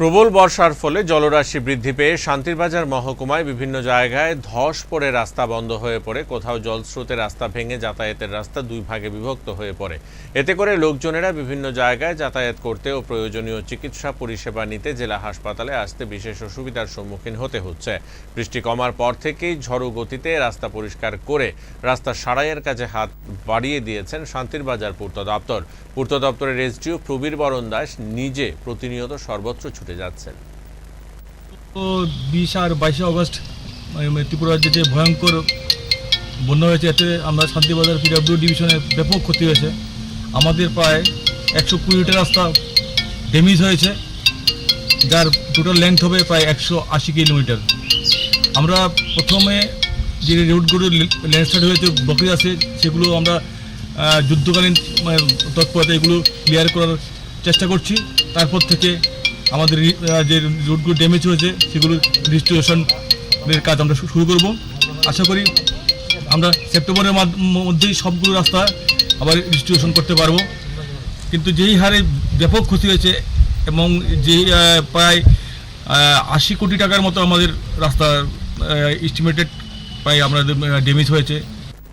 প্রবল বর্ষার ফলে জলরাশি বৃদ্ধি পেয়ে শান্তিরবাজার মহকুমায় বিভিন্ন জায়গায় ধস পড়ে রাস্তা বন্ধ হয়ে পড়ে। কোথাও জলস্রোতে রাস্তা ভেঙে যাতায়াতের রাস্তা দুই ভাগে বিভক্ত হয়ে পড়ে। এতে করে লোকজনেরা বিভিন্ন জায়গায় যাতায়াত করতে ও প্রয়োজনীয় চিকিৎসা পরিষেবা নিতে জেলা হাসপাতালে আসতে বিশেষ অসুবিধার সম্মুখীন হতে হচ্ছে। বৃষ্টি কমার পর থেকেই ঝড়ো গতিতে রাস্তা পরিষ্কার করে রাস্তা সারাইয়ের কাজে হাত বাড়িয়ে দিয়েছেন শান্তিরবাজার পূর্ত দপ্তর। পূর্ত দপ্তরের এসডিও প্রবীর বরণ দাস নিজে প্রতিনিয়ত সর্বত্র ছুটে যাচ্ছেন? তো বিশ আর বাইশে অগস্ট ত্রিপুরা যে ভয়ঙ্কর বন্যা হয়েছে এতে আমরা শান্তিবাজার পিডাব্লিউ ডিভিশনে ব্যাপক ক্ষতি হয়েছে। আমাদের প্রায় একশো কুড়িটা রাস্তা ড্যামেজ হয়েছে যার টোটাল লেন্থ হবে প্রায় একশো আশি কিলোমিটার। আমরা প্রথমে যে রুটগুলো ল্যান্ডস্লাইড হয়েছে বকরি আছে সেগুলো আমরা যুদ্ধকালীন মানে, তৎপরতা এগুলো ক্লিয়ার করার চেষ্টা করছি। তারপর থেকে আমাদের যে রুটগুলো ড্যামেজ হয়েছে, সেগুলো রিস্টোরেশনের কাজ আমরা শুরু করব। আশা করি আমরা সেপ্টেম্বরের মধ্যেই সবগুলো রাস্তা আবার রিস্টোরেশন করতে পারব। কিন্তু যেই হারে ব্যাপক ক্ষতি হয়েছে এবং যে প্রায় আশি কোটি টাকার মতো আমাদের রাস্তা এস্টিমেটেড প্রায় আমাদের ড্যামেজ হয়েছে।